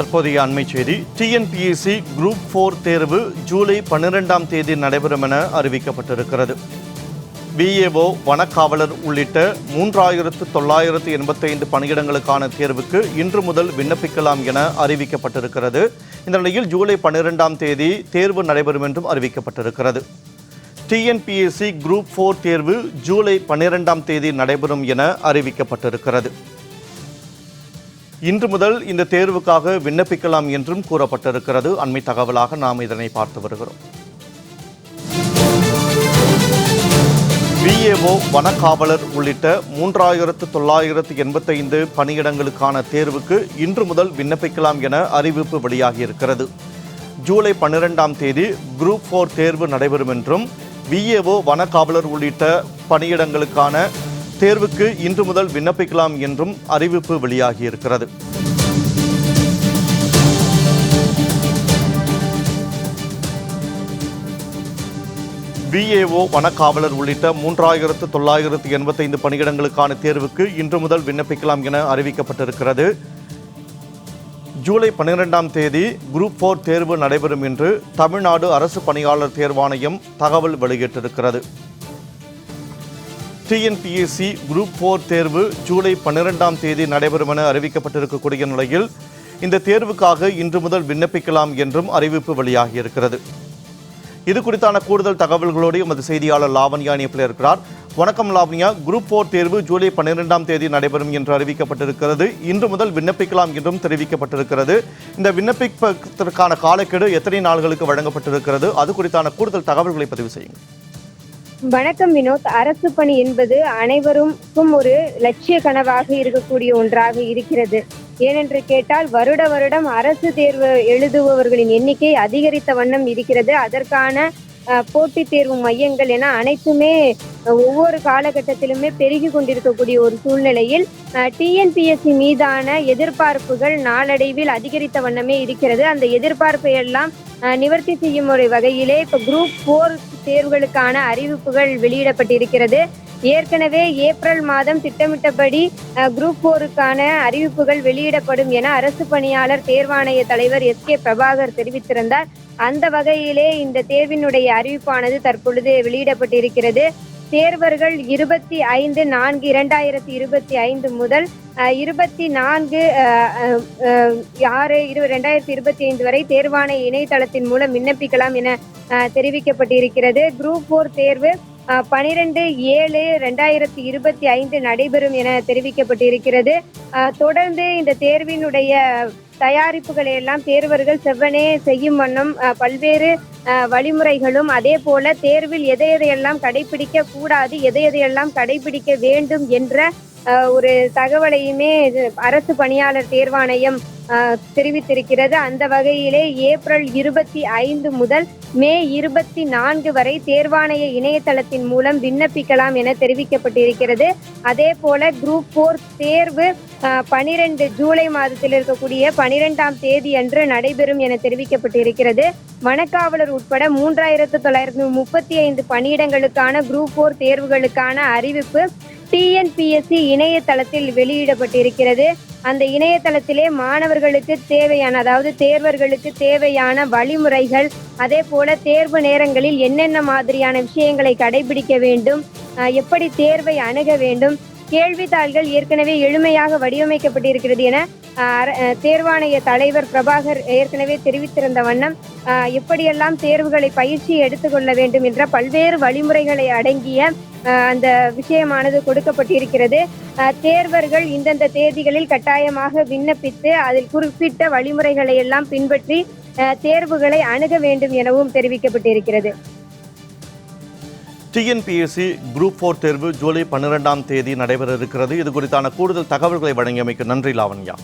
தற்போதைய அண்மை செய்தி. டிஎன்பிஎஸ்சி குரூப் ஃபோர் தேர்வு ஜூலை பன்னிரெண்டாம் தேதி நடைபெறும் என அறிவிக்கப்பட்டிருக்கிறது. விஏஓ வனக்காவலர் உள்ளிட்ட மூன்றாயிரத்து தொள்ளாயிரத்து எண்பத்தைந்து பணியிடங்களுக்கான தேர்வுக்கு இன்று முதல் விண்ணப்பிக்கலாம் என அறிவிக்கப்பட்டிருக்கிறது. இந்த நிலையில் ஜூலை பன்னிரெண்டாம் தேதி தேர்வு நடைபெறும் என்றும் அறிவிக்கப்பட்டிருக்கிறது. டிஎன்பிஎஸ்சி குரூப் ஃபோர் தேர்வு ஜூலை பன்னிரெண்டாம் தேதி நடைபெறும் என அறிவிக்கப்பட்டிருக்கிறது. இன்று முதல் இந்த தேர்வுக்காக விண்ணப்பிக்கலாம் என்றும் கூறப்பட்டிருக்கிறது. அண்மை தகவலாக நாம் இதனை பார்த்து வருகிறோம். பிஏஓ வனக்காவலர் உள்ளிட்ட மூன்றாயிரத்து தொள்ளாயிரத்து எண்பத்தைந்து பணியிடங்களுக்கான தேர்வுக்கு இன்று முதல் விண்ணப்பிக்கலாம் என அறிவிப்பு வெளியாகியிருக்கிறது. ஜூலை பன்னிரெண்டாம் தேதி குரூப் ஃபோர் தேர்வு நடைபெறும் என்றும் விஏஓ வனக்காவலர் உள்ளிட்ட பணியிடங்களுக்கான தேர்வுக்கு இன்று முதல் விண்ணப்பிக்கலாம் என்றும் அறிவிப்பு வெளியாகியிருக்கிறது. பிஏஓ வனக்காவலர் உள்ளிட்ட மூன்றாயிரத்து தொள்ளாயிரத்து எண்பத்தைந்து பணியிடங்களுக்கான தேர்வுக்கு இன்று முதல் விண்ணப்பிக்கலாம் என அறிவிக்கப்பட்டிருக்கிறது. ஜூலை பன்னிரெண்டாம் தேதி குரூப் ஃபோர் தேர்வு நடைபெறும் என்று தமிழ்நாடு அரசு பணியாளர் தேர்வாணையம் தகவல் வெளியிட்டிருக்கிறது. டிஎன்பிஎஸ்சி குரூப் ஃபோர் தேர்வு ஜூலை பன்னிரெண்டாம் தேதி நடைபெறும் என அறிவிக்கப்பட்டிருக்கக்கூடிய நிலையில் இந்த தேர்வுக்காக இன்று முதல் விண்ணப்பிக்கலாம் என்றும் அறிவிப்பு வெளியாகியிருக்கிறது. இது குறித்தான கூடுதல் தகவல்களோடு எமது செய்தியாளர் லாவண்யா இணைப்பில் இருக்கிறார். வணக்கம் லாவண்யா. குரூப் ஃபோர் தேர்வு ஜூலை பன்னிரெண்டாம் தேதி நடைபெறும் என்று அறிவிக்கப்பட்டிருக்கிறது. இன்று முதல் விண்ணப்பிக்கலாம் என்றும் தெரிவிக்கப்பட்டிருக்கிறது. இந்த விண்ணப்பிப்பதற்கான காலக்கெடு எத்தனை நாள்களுக்கு வழங்கப்பட்டிருக்கிறது? அது குறித்தான கூடுதல் தகவல்களை பதிவு செய்யுங்கள். வணக்கம் வினோத். அரசு பணி என்பது அனைவருக்கும் ஒரு லட்சிய கனவாக இருக்கக்கூடிய ஒன்றாக இருக்கிறது. ஏனென்று கேட்டால் வருட வருடம் அரசு தேர்வு எழுதுபவர்களின் எண்ணிக்கை அதிகரித்த வண்ணம் இருக்கிறது. அதற்கான போட்டித் தேர்வு மையங்கள் என அனைத்துமே ஒவ்வொரு காலகட்டத்திலுமே பெருகி கொண்டிருக்கக்கூடிய ஒரு சூழ்நிலையில் டிஎன்பிஎஸ்சி மீதான எதிர்பார்ப்புகள் நாளடைவில் அதிகரித்த வண்ணமே இருக்கிறது. அந்த எதிர்பார்ப்பை எல்லாம் நிவர்த்தி செய்யும் ஒரு வகையிலே இப்போ குரூப் ஃபோர் தேர்வுகளுக்கான அறிவிப்புகள் வெளியிடப்பட்டிருக்கிறது. ஏற்கனவே ஏப்ரல் மாதம் திட்டமிட்டபடி குரூப் போருக்கான அறிவிப்புகள் வெளியிடப்படும் என அரசு பணியாளர் தேர்வாணைய தலைவர் எஸ் கே பிரபாகர் தெரிவித்திருந்தார். அந்த வகையிலே இந்த தேர்வினுடைய அறிவிப்பானது தற்பொழுது வெளியிடப்பட்டிருக்கிறது. தேர்வர்கள் இருபத்தி ஐந்து நான்கு இரண்டாயிரத்தி இருபத்தி ஐந்து முதல் இருபத்தி நான்கு ஆறு இரு ரெண்டாயிரத்தி இருபத்தி ஐந்து வரை தேர்வான இணையதளத்தின் மூலம் விண்ணப்பிக்கலாம் என தெரிவிக்கப்பட்டிருக்கிறது. குரூப் போர் தேர்வு பனிரெண்டு ஏழு ரெண்டாயிரத்தி இருபத்தி ஐந்து நடைபெறும் என தெரிவிக்கப்பட்டிருக்கிறது. தொடர்ந்து இந்த தேர்வினுடைய தயாரிப்புகளை எல்லாம் தேர்வர்கள் செவ்வனே செய்யும் வண்ணம் அஹ், பல்வேறு அஹ், வழிமுறைகளும் அதே போல தேர்வில் எதை எதையெல்லாம் கடைபிடிக்க கூடாது எதை எதையெல்லாம் கடைபிடிக்க வேண்டும் என்ற ஒரு தகவலையுமே அரசு பணியாளர் தேர்வாணையம் தெரிவித்திருக்கிறது. அந்த வகையிலே ஏப்ரல் இருபத்தி ஐந்து முதல் மே இருபத்தி நான்கு வரை தேர்வாணைய இணையதளத்தின் மூலம் விண்ணப்பிக்கலாம் என தெரிவிக்கப்பட்டிருக்கிறது. அதே போல குரூப் போர் தேர்வு பனிரெண்டு ஜூலை மாதத்தில் இருக்கக்கூடிய பனிரெண்டாம் தேதி அன்று நடைபெறும் என தெரிவிக்கப்பட்டிருக்கிறது. வனக்காவலர் உட்பட மூன்றாயிரத்து தொள்ளாயிரத்து முப்பத்தி ஐந்து பணியிடங்களுக்கான குரூப் போர் தேர்வுகளுக்கான அறிவிப்பு டிஎன்பிஎஸ்சி இணையதளத்தில் வெளியிடப்பட்டிருக்கிறது. அந்த இணையதளத்திலே மாணவர்களுக்கு தேவையான அதாவது தேர்வர்களுக்கு தேவையான வழிமுறைகள் அதே போல தேர்வு நேரங்களில் என்னென்ன மாதிரியான விஷயங்களை கடைபிடிக்க வேண்டும் எப்படி தேர்வை அணுக வேண்டும் கேள்வித்தாள்கள் ஏற்கனவே எளிமையாக வடிவமைக்கப்பட்டிருக்கிறது என தேர்வாணைய தலைவர் பிரபாகர் ஏற்கனவே தெரிவித்திருந்த வண்ணம் எப்படியெல்லாம் தேர்வுகளை பயிற்சி எடுத்துக்கொள்ள வேண்டும் என்ற பல்வேறு வழிமுறைகளை அடங்கிய அந்த விஷயமானது கொடுக்கப்பட்டிருக்கிறது. தேர்வர்கள் இந்தந்த தேதிகளில் கட்டாயமாக விண்ணப்பித்து அதில் குறிப்பிட்ட வழிமுறைகளை எல்லாம் பின்பற்றி அஹ், தேர்வுகளை அணுக வேண்டும் எனவும் தெரிவிக்கப்பட்டிருக்கிறது. டிஎன்பிஎஸ்சி குரூப் ஃபோர் தேர்வு ஜூலை பன்னிரெண்டாம் தேதி நடைபெற இருக்கிறது. இது குறித்தான கூடுதல் தகவல்களை வழங்கியமைக்கு நன்றி லாவண்யா.